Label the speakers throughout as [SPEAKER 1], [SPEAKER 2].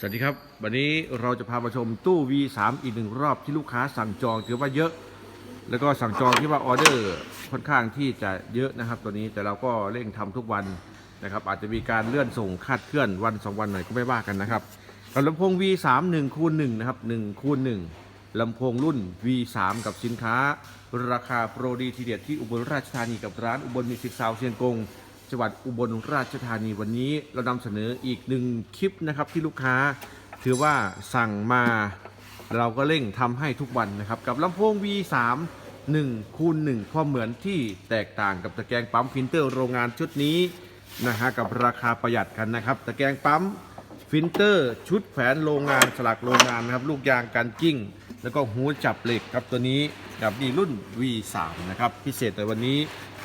[SPEAKER 1] สวัสดีครับ วันนี้เราจะพามาชมตู้ V3 อีกหนึ่งรอบที่ลูกค้าสั่งจองถือว่าเยอะ แล้วก็สั่งจองที่ว่าออเดอร์ค่อนข้างที่จะเยอะนะครับ ตัวนี้แต่เราก็เร่งทำทุกวันนะครับ อาจจะมีการเลื่อนส่งคาดเคลื่อนวัน 2 วันหน่อยก็ไม่ว่ากันนะครับกับลำโพง V3 1คูณ1นะครับ1คูณ1ลำโพงรุ่น V3 กับสินค้า ราคาโปรดีทีเด็ดที่อุบลราชธานีกับร้านอุบลมิวสิกซาวเชียงกง จังหวัดอุบลราชธานีวันนี้เรานำเสนออีกหนึ่งคลิปนะครับที่ลูกค้าถือว่าสั่งมาเราก็เร่งทำให้ทุกวันนะครับ กับลำโพง V3 1คูณ1ความเหมือนที่แตกต่างกับตะแกรงปั๊มฟิลเตอร์โรงงานชุดนี้นะฮะกับราคาประหยัดกันนะครับ ตะแกรงปั๊ม ฟิลเตอร์ ชุดแขวนโรงงานสลักโรงงานนะครับ ลูกยางกันกิ้ง แล้วก็หูจับเหล็กครับตัวนี้กับนี่รุ่น V3 นะครับ พิเศษในวันนี้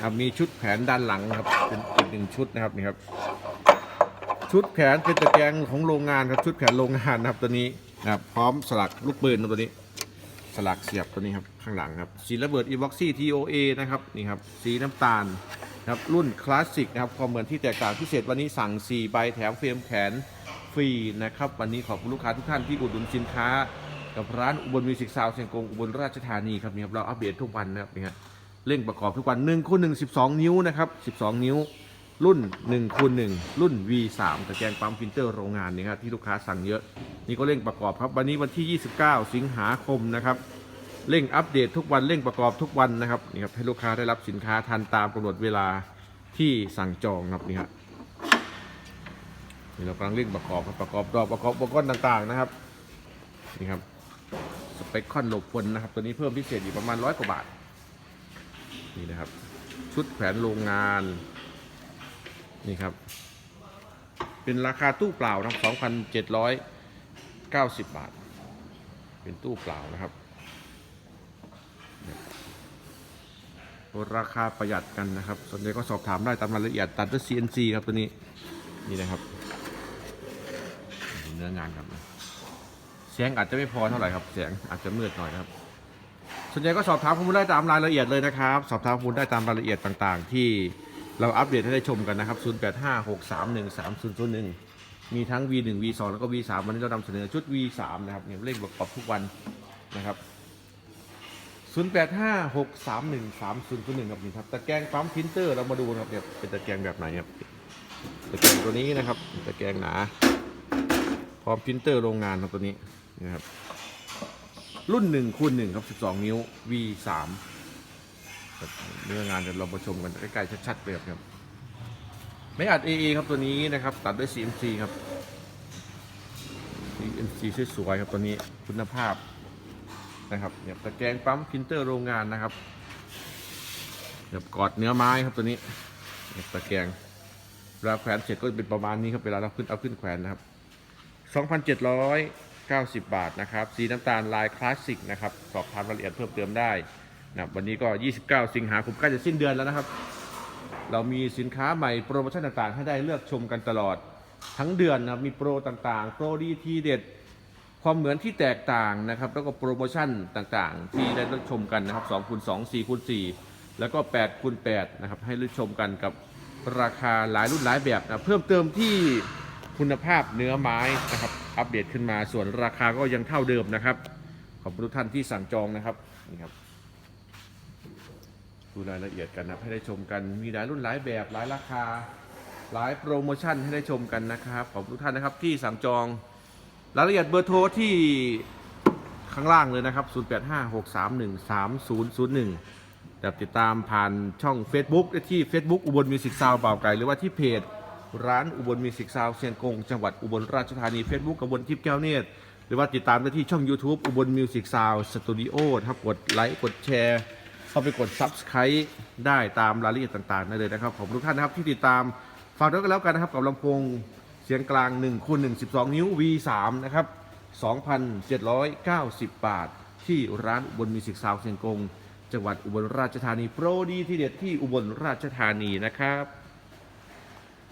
[SPEAKER 1] ครับมีชุดแขวนด้านหลังครับเป็นอีกหนึ่งชุดนะครับนี่ครับ ชุดแขนเป็นตะแกรงของโรงงานครับชุดแขนโรงงานนะครับตัวนี้นะครับพร้อมสลักลูกปืนตัวนี้ สลักเสียบตัวนี้ครับข้างหลังครับสีระเบิดอีบ็อกซี่ TOA นะครับนี่ครับสีน้ำตาลนะครับรุ่นคลาสสิกนะครับความเหมือนที่แตกต่างพิเศษวันนี้สั่ง4ใบแถมเฟรมแขน ฟรีนะครับ วันนี้ขอบคุณลูกค้าทุกท่านที่อุดหนุนสินค้า กับร้านอุบลมิวสิกซาวเชียงกงอุบลราชธานีครับนี่ครับเราอัปเดตทุกวันนะครับนี่ฮะเร่งประกอบทุกวัน1คูณ1 12 นิ้วนะครับ12 นิ้ว รุ่น1คูณ1รุ่น V3 ตะแกรงปั๊มฟิลเตอร์โรงงานนี่ครับที่ลูกค้าสั่งเยอะ นี่ก็เร่งประกอบครับวันนี้วันที่ 29 สิงหาคมนะครับเร่งอัปเดตทุกวันเร่งประกอบทุกวันนะครับนี่ครับให้ลูกค้าได้รับสินค้าทันตามกำหนดเวลาที่สั่งจองครับนี่ครับ นี่เรากำลังเร่งประกอบครับประกอบดอกประกอบอุปกรณ์ต่างๆนะครับนี่ครับสเปคคอนหลบฝนนะครับ ตัวนี้เพิ่มพิเศษอีกประมาณร้อยกว่าบาทนี่นะครับ ชุดแขวนโรงงานนี่ครับ เป็นราคาตู้เปล่านะครับ2,790บาท เป็นตู้เปล่านะครับ ราคาประหยัดกันนะครับ สนใจก็สอบถามได้ตามรายละเอียดตัดด้วย CNC ครับตัวนี้นี่นะครับ นื้องานครับเสียงอาจจะไม่พอเท่าไหร่ครับเสียงอาจจะมืดหน่อยครับ ส่วนใหญ่ก็สอบถามข้อมูลได้ตามรายละเอียดเลยนะครับ สอบถามข้อมูลได้ตามรายละเอียดต่าง ๆ ที่เราอัปเดตให้ได้ชมกันนะครับ 0856313001 มีทั้ง V1 V2 แล้วก็ V3 วันนี้เรานำเสนอชุด V3 นะครับเนี่ยเร่งประกอบทุกวันนะครับ 0856313001ครับนี่ครับตะแกรงปั๊มพิมพ์เตอร์เรามาดูนะครับเนี่ยเป็นตะแกรงแบบไหนครับตะแกรงตัวนี้นะครับตะแกรงหนา พร้อมพิมพ์เตอร์โรงงานครับตัวนี้นะครับรุ่น1คูณ1ครับ12นิ้ว V3 ครับเนื้องานเดี๋ยวเรามาชมกันใกล้ๆชัดๆเลยครับไม่อัด AA ครับตัวนี้นะครับ ตัดด้วย CMC ครับ CMC สวยๆครับตัวนี้คุณภาพนะครับเนี่ยตะแกรงปั๊มพิมพ์เตอร์โรงงานนะครับแบบกอดเนื้อไม้ครับตัวนี้เนี่ยตะแกรงเวลาแขวนเสร็จก็จะเป็นประมาณนี้ครับเวลาเราขึ้นเอาขึ้นแขวนนะครับ 2,790 บาทนะครับ สีน้ำตาลลายคลาสสิกนะครับ สอบถามรายละเอียดเพิ่มเติมได้นะวันนี้ก็ 29 สิงหาคมใกล้จะสิ้นเดือนแล้วนะครับ เรามีสินค้าใหม่โปรโมชั่นต่างๆ ให้ได้เลือกชมกันตลอดทั้งเดือนนะมีโปรต่างๆ โปรดีทีเด็ด ความเหมือนที่แตกต่างนะครับ แล้วก็โปรโมชั่นต่างๆ ที่ได้เลือกชมกันนะครับ2คูณ2 4คูณ4แล้วก็8คูณ8นะครับให้เลือกชมกันกับราคาหลายรุ่นหลายแบบนะเพิ่มเติมที่ คุณภาพเนื้อไม้นะครับ อัปเดตขึ้นมาส่วนราคาก็ยังเท่าเดิมนะครับ ขอบคุณทุกท่านที่สั่งจองนะครับนี่ครับดูรายละเอียดกันนะให้ได้ชมกันมีหลายรุ่นหลายแบบหลายราคาหลายโปรโมชั่นให้ได้ชมกันนะครับขอบคุณทุกท่านนะครับที่สั่งจองรายละเอียดเบอร์โทรที่ข้างล่างเลยนะครับ 0856313001แบบติดตามผ่านช่อง Facebook ได้ที่ Facebook อุบลมิวสิกซาวเบาไก่หรือว่าที่เพจ ร้านอุบลมิวสิกซาวเชียงกง จังหวัดอุบลราชธานี Facebook กบลทิพย์แก้วเนตรหรือว่าติดตามได้ที่ช่อง YouTube อุบลมิวสิกซาวสตูดิโอครับกดไลค์กดแชร์เข้าไปกด Subscribe ได้ตามรายละเอียดต่างๆได้เลยนะครับขอบคุณทุกท่านนะครับที่ติดตามฝากด้วยกันแล้วกันนะครับกับลำโพงเสียงกลาง1คูณ1 12 นิ้ว V3 นะครับ 2,790 บาท ที่ร้านอุบลมิวสิกซาวเชียงกง จังหวัดอุบลราชธานี โปรดีที่เด็ดที่อุบลราชธานีนะครับ